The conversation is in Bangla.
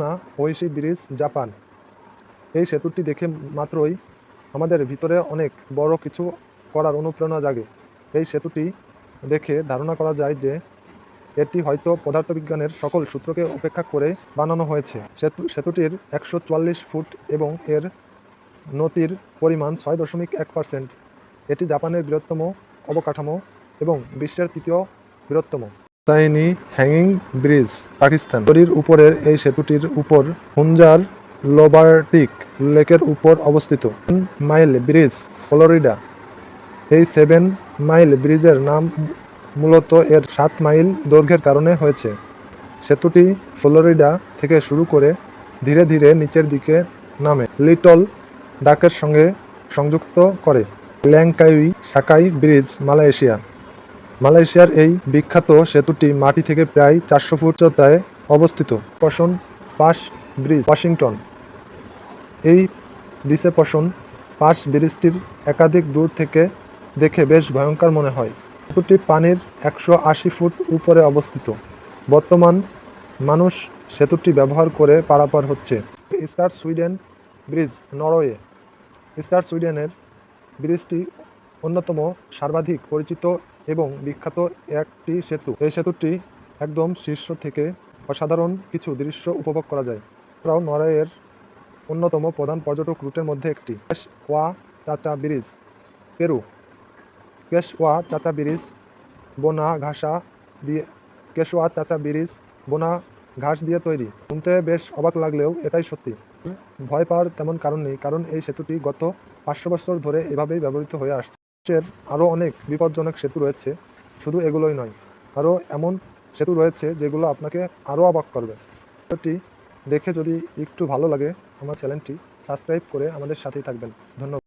মা ওইশি ব্রিজ, জাপান। এই সেতুটি দেখে মাত্রই আমাদের ভিতরে অনেক বড় কিছু করার অনুপ্রেরণা জাগে। এই সেতুটি দেখে ধারণা করা যায় যে এটি হয়তো পদার্থবিজ্ঞানের সকল সূত্রকে উপেক্ষা করে বানানো হয়েছে। সেতু, সেতুটির একশো চুয়াল্লিশ ফুট এবং এর নতির পরিমাণ ছয় দশমিক এক পার্সেন্ট। এটি জাপানের বৃহত্তম অবকাঠামো এবং বিশ্বের তৃতীয় বৃহত্তম। তাইনি হ্যাঙ্গিং ব্রিজ, পাকিস্তান। নদীর উপরের এই সেতুটির উপর হুঞ্জার লোবার্টিক লেকের উপর অবস্থিত। Mile bridge, Florida. এই সেভেন মাইল ব্রিজের নাম মূলত এর সাত মাইল দৈর্ঘ্যের কারণে হয়েছে। সেতুটি ফ্লোরিডা থেকে শুরু করে ধীরে ধীরে নিচের দিকে নামে। লিটল ডাকের সঙ্গে সংযুক্ত করে। Langkawi sky bridge, Malaysia. মালয়েশিয়ার এই বিখ্যাত সেতুটি মাটি থেকে প্রায় চারশো ফুট উচ্চতায় অবস্থিত। Deception Pass Bridge, Washington. এই ডিসেপশন পাস ব্রিজটির একাধিক দূর থেকে দেখে বেশ ভয়ঙ্কর মনে হয়। সেতুটি পানির একশো আশি ফুট উপরে অবস্থিত। বর্তমান মানুষ সেতুটি ব্যবহার করে পারাপার হচ্ছে। স্টার সুইডেন ব্রিজ, নরওয়ে। স্টার সুইডেনের ব্রিজটি অন্যতম সর্বাধিক পরিচিত এবং বিখ্যাত একটি সেতু। এই সেতুটি একদম শীর্ষ থেকে অসাধারণ কিছু দৃশ্য উপভোগ করা যায়। এছাড়াও নরওয়ের অন্যতম প্রধান পর্যটক রুটের মধ্যে একটি। ওয়া চাচা ব্রিজ, পেরু। কেশওয়া চাচা ব্রিজ, বোনা ঘাসা দিয়ে কেশওয়া চাচা ব্রিজ, বোনা ঘাস দিয়ে তৈরি। শুনতে বেশ অবাক লাগলেও এটাই সত্যি। ভয় পাওয়ার তেমন কারণ নেই, কারণ এই সেতুটি গত পাঁচশো বছর ধরে এভাবেই ব্যবহৃত হয়ে আসছে। বিশ্বের আরও অনেক বিপজ্জনক সেতু রয়েছে, শুধু এগুলোই নয়, আরও এমন সেতু রয়েছে যেগুলো আপনাকে আরও অবাক করবে। সেটি দেখে যদি একটু ভালো লাগে, আমার চ্যানেলটি সাবস্ক্রাইব করে আমাদের সাথেই থাকবেন। ধন্যবাদ।